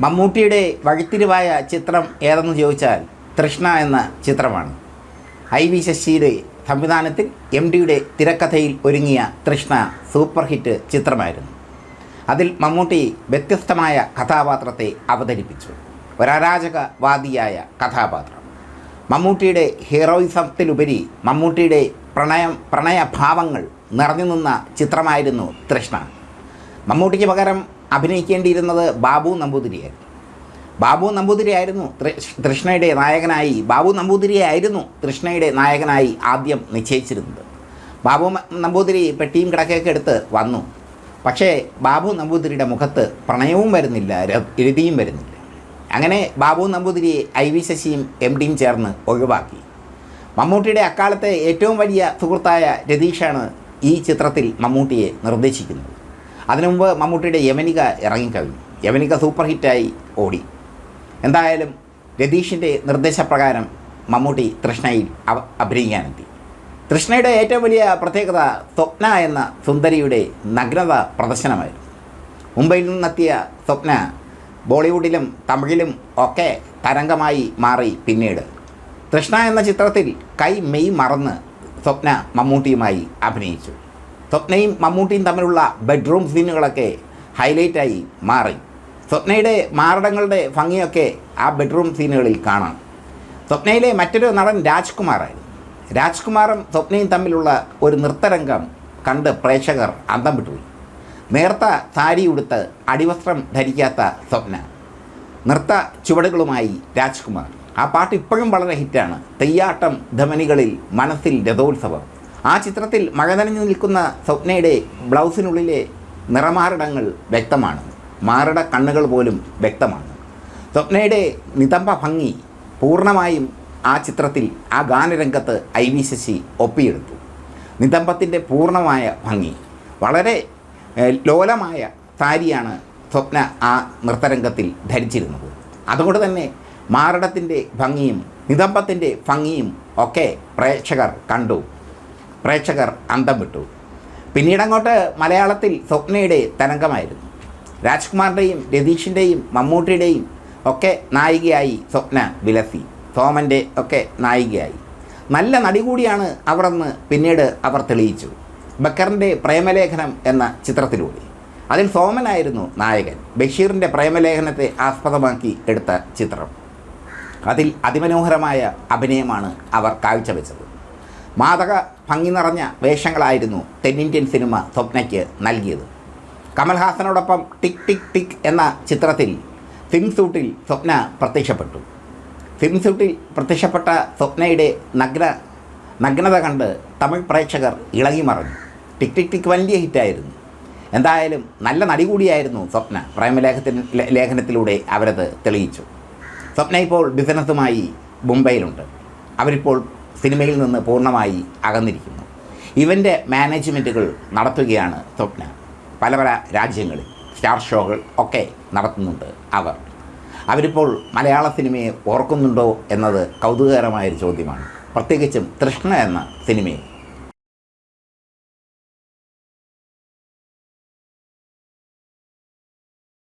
മമ്മൂട്ടിയുടെ വഴിത്തിരിവായ ചിത്രം ഏതെന്ന് ചോദിച്ചാൽ തൃഷ്ണ എന്ന ചിത്രമാണ്. ഐ വി ശശിയുടെ സംവിധാനത്തിൽ എം ഡിയുടെ തിരക്കഥയിൽ ഒരുങ്ങിയ തൃഷ്ണ സൂപ്പർ ഹിറ്റ് ചിത്രമായിരുന്നു. അതിൽ മമ്മൂട്ടി വ്യത്യസ്തമായ കഥാപാത്രത്തെ അവതരിപ്പിച്ചു. ഒരരാജകവാദിയായ കഥാപാത്രം. മമ്മൂട്ടിയുടെ ഹീറോയിസത്തിലുപരി മമ്മൂട്ടിയുടെ പ്രണയം പ്രണയഭാവങ്ങൾ നിറഞ്ഞു നിന്ന ചിത്രമായിരുന്നു തൃഷ്ണ. മമ്മൂട്ടിക്ക് പകരം അഭിനയിക്കേണ്ടിയിരുന്നത് ബാബു നമ്പൂതിരിയായിരുന്നു. ബാബു നമ്പൂതിരിയായിരുന്നു തൃഷ്ണയുടെ നായകനായി ബാബു നമ്പൂതിരിയായിരുന്നു തൃഷ്ണയുടെ നായകനായി ആദ്യം നിശ്ചയിച്ചിരുന്നത്. ബാബു നമ്പൂതിരി പെട്ടിയും കിടക്കയൊക്കെ എടുത്ത് വന്നു. പക്ഷേ ബാബു നമ്പൂതിരിയുടെ മുഖത്ത് പ്രണയവും വരുന്നില്ല എഴുതിയും വരുന്നില്ല. അങ്ങനെ ബാബു നമ്പൂതിരിയെ ഐ വി ശശിയും എം ഡിയും ചേർന്ന് ഒഴിവാക്കി. മമ്മൂട്ടിയുടെ അക്കാലത്തെ ഏറ്റവും വലിയ സുഹൃത്തായ രതീഷാണ് ഈ ചിത്രത്തിൽ മമ്മൂട്ടിയെ നിർദ്ദേശിക്കുന്നത്. അതിനു മുമ്പ് മമ്മൂട്ടിയുടെ യവനിക ഇറങ്ങിക്കഴിഞ്ഞു യവനിക സൂപ്പർ ഹിറ്റായി ഓടി. എന്തായാലും രതീഷിന്റെ നിർദ്ദേശപ്രകാരം മമ്മൂട്ടി തൃഷ്ണയിൽ അഭിനയിക്കാനെത്തി. തൃഷ്ണയുടെ ഏറ്റവും വലിയ പ്രത്യേകത സ്വപ്ന എന്ന സുന്ദരിയുടെ നഗ്നത പ്രദർശനമായിരുന്നു. മുംബൈയിൽ നിന്നെത്തിയ സ്വപ്ന ബോളിവുഡിലും തമിഴിലും ഒക്കെ തരംഗമായി മാറി പിന്നീട്. തൃഷ്ണ എന്ന ചിത്രത്തിൽ കൈ മെയ് മറന്ന് സ്വപ്ന മമ്മൂട്ടിയുമായി അഭിനയിച്ചു. സ്വപ്നയും മമ്മൂട്ടിയും തമ്മിലുള്ള ബെഡ്റൂം സീനുകളൊക്കെ ഹൈലൈറ്റായി മാറി. സ്വപ്നയുടെ മാരടങ്ങളുടെ ഭംഗിയൊക്കെ ആ ബെഡ്റൂം സീനുകളിൽ കാണാം. സ്വപ്നയിലെ മറ്റൊരു നടൻ രാജ്കുമാറായിരുന്നു. രാജ്കുമാറും സ്വപ്നയും തമ്മിലുള്ള ഒരു നൃത്തരംഗം കണ്ട് പ്രേക്ഷകർ അന്തം വിട്ടുപോയി. നേർത്ത സാരി ഉടുത്ത് അടിവസ്ത്രം ധരിക്കാത്ത സ്വപ്ന. നൃത്ത ചുവടുകളുമായി രാജ്കുമാർ. ആ പാട്ട് ഇപ്പോഴും വളരെ ഹിറ്റാണ് തെയ്യാട്ടം ധമനികളിൽ മനസ്സിൽ രഥോത്സവം. ആ ചിത്രത്തിൽ മഴ നനഞ്ഞു നിൽക്കുന്ന സ്വപ്നയുടെ ബ്ലൗസിനുള്ളിലെ നിറമാറിടങ്ങൾ വ്യക്തമാണ്. മാറിട കണ്ണുകൾ പോലും വ്യക്തമാണ്. സ്വപ്നയുടെ നിതംബ ഭംഗി പൂർണമായും ആ ചിത്രത്തിൽ ആ ഗാനരംഗത്ത് ഐ വി ശശി ഒപ്പിയെടുത്തു. നിതംബത്തിന്റെ പൂർണമായ ഭംഗി. വളരെ ലോലമായ സാരിയാണ് സ്വപ്ന ആ നൃത്തരംഗത്തിൽ ധരിച്ചിരുന്നത്. അതുകൊണ്ട് തന്നെ മാറിടത്തിന്റെ ഭംഗിയും നിതംബത്തിന്റെ ഭംഗിയും ഒക്കെ പ്രേക്ഷകർ കണ്ടു. പ്രേക്ഷകർ അന്തം വിട്ടു. പിന്നീടങ്ങോട്ട് മലയാളത്തിൽ സ്വപ്നയുടെ തരംഗമായിരുന്നു. രാജ്കുമാറിന്റെയും രതീഷിന്റെയും മമ്മൂട്ടിയുടെയും ഒക്കെ നായികയായി സ്വപ്ന വിലസി. സോമന്റെ ഒക്കെ നായികയായി. നല്ല നടി കൂടിയാണ് അവർ പിന്നീട് അവർ തെളിയിച്ചു. ബക്കറിന്റെ പ്രേമലേഖനം എന്ന ചിത്രത്തിലൂടെ. അതിൽ സോമനായിരുന്നു നായകൻ. ബഷീറിന്റെ പ്രേമലേഖനത്തെ ആസ്പദമാക്കി എടുത്ത ചിത്രം. അതിൽ അതിമനോഹരമായ അഭിനയമാണ് അവർ കാഴ്ചവെച്ചത്. മാതക ഭംഗി നിറഞ്ഞ വേഷങ്ങളായിരുന്നു തെന്നിന്ത്യൻ സിനിമ സ്വപ്നയ്ക്ക് നൽകിയത്. കമൽഹാസനോടൊപ്പം ടിക് ടിക് ടിക് എന്ന ചിത്രത്തിൽ സിം സൂട്ടിൽ സ്വപ്ന പ്രത്യക്ഷപ്പെട്ടു. സിം സൂട്ടിൽ പ്രത്യക്ഷപ്പെട്ട സ്വപ്നയുടെ നഗ്ന നഗ്നത കണ്ട് തമിഴ് പ്രേക്ഷകർ ഇളകി മറഞ്ഞു. ടിക് ടിക് ടിക് വലിയ ഹിറ്റായിരുന്നു. എന്തായാലും നല്ല നടി കൂടിയായിരുന്നു സ്വപ്ന. പ്രേമലേഖത്തിന് ലേഖനത്തിലൂടെ അവരത് തെളിയിച്ചു. സ്വപ്ന ഇപ്പോൾ ബിസിനസ്സുമായി മുംബൈയിലുണ്ട്. അവരിപ്പോൾ സിനിമയിൽ നിന്ന് പൂർണമായി അകന്നിരിക്കുന്നു. ഇവന്റെ മാനേജ്മെന്റുകൾ നടത്തുകയാണ് സ്വപ്ന. പല പല രാജ്യങ്ങളിൽ സ്റ്റാർ ഷോകൾ ഒക്കെ നടത്തുന്നുണ്ട് അവർ. അവരിപ്പോൾ മലയാള സിനിമയെ ഓർക്കുന്നുണ്ടോ എന്നത് കൗതുകകരമായൊരു ചോദ്യമാണ്. പ്രത്യേകിച്ചും തൃഷ്ണ എന്ന സിനിമയെ